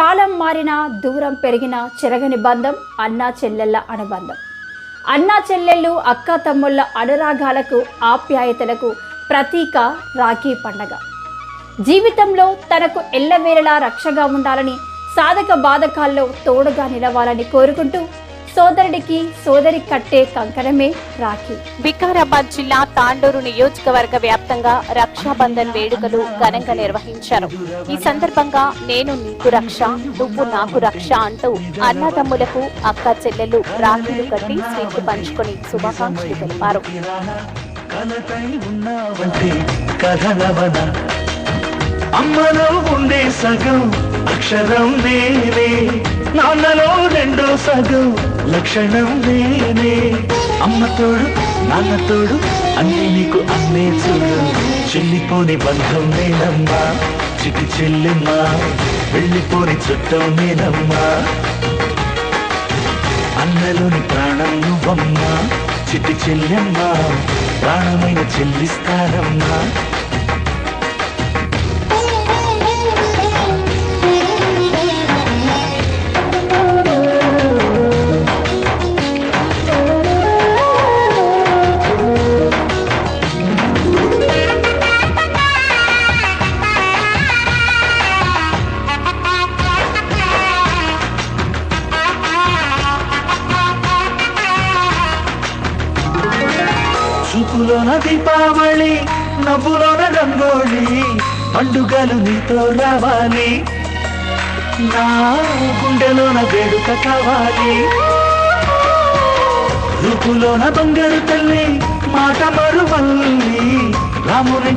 కాలం మారినా దూరం పెరిగిన చెరగని బంధం అన్నా చెల్లెళ్ళ అనుబంధం అన్నా చెల్లెళ్ళు అక్క తమ్ముళ్ళ అనురాగాలకు ఆప్యాయతలకు ప్రతీక రాఖీ పండగ. జీవితంలో తనకు ఎల్లవేళలా రక్షగా ఉండాలని సాధక బాధకాల్లో తోడుగా నిలవాలని కోరుకుంటూ సోదరుడికి సోదరి కట్టే కంకణమే రాఖీ. వికారాబాద్ జిల్లా తాండూరు నియోజకవర్గ వ్యాప్తంగా రక్షాబంధన్ వేడుకలు ఘనంగా నిర్వహించారు. ఈ సందర్భంగా నేను నీకు రక్ష నువ్వు నాకు రక్ష అంటూ అన్నదమ్ములకు అక్క చెల్లెలు రాఖీలు కట్టి స్వీట్లు పంచుకొని శుభాకాంక్షలు తెలిపారు. అమ్మలో ఉండే సగం అక్షరం నేనే. నాన్నలో సగం లక్షణం నేనే. అమ్మ తోడు నాన్న తోడు అన్ని నీకు అన్నే చూడు. చెల్లిపోని బంధం నేనమ్మా చిటి చెల్లెమ్మా. వెళ్ళిపోని చుట్టం నేనమ్మా. అన్నలోని ప్రాణం నువ్వమ్మా చిటి చెల్లెమ్మా. ప్రాణమైన చెల్లిస్తానమ్మా. చూపులోన దీపావళి నవ్వులోన రంగోళి పండుగలు నీతో రావాలి. నా గుండెలోన వేడుక కావాలి. రూపులోన బంగారు తల్లి మాట మరువల్లి రాముని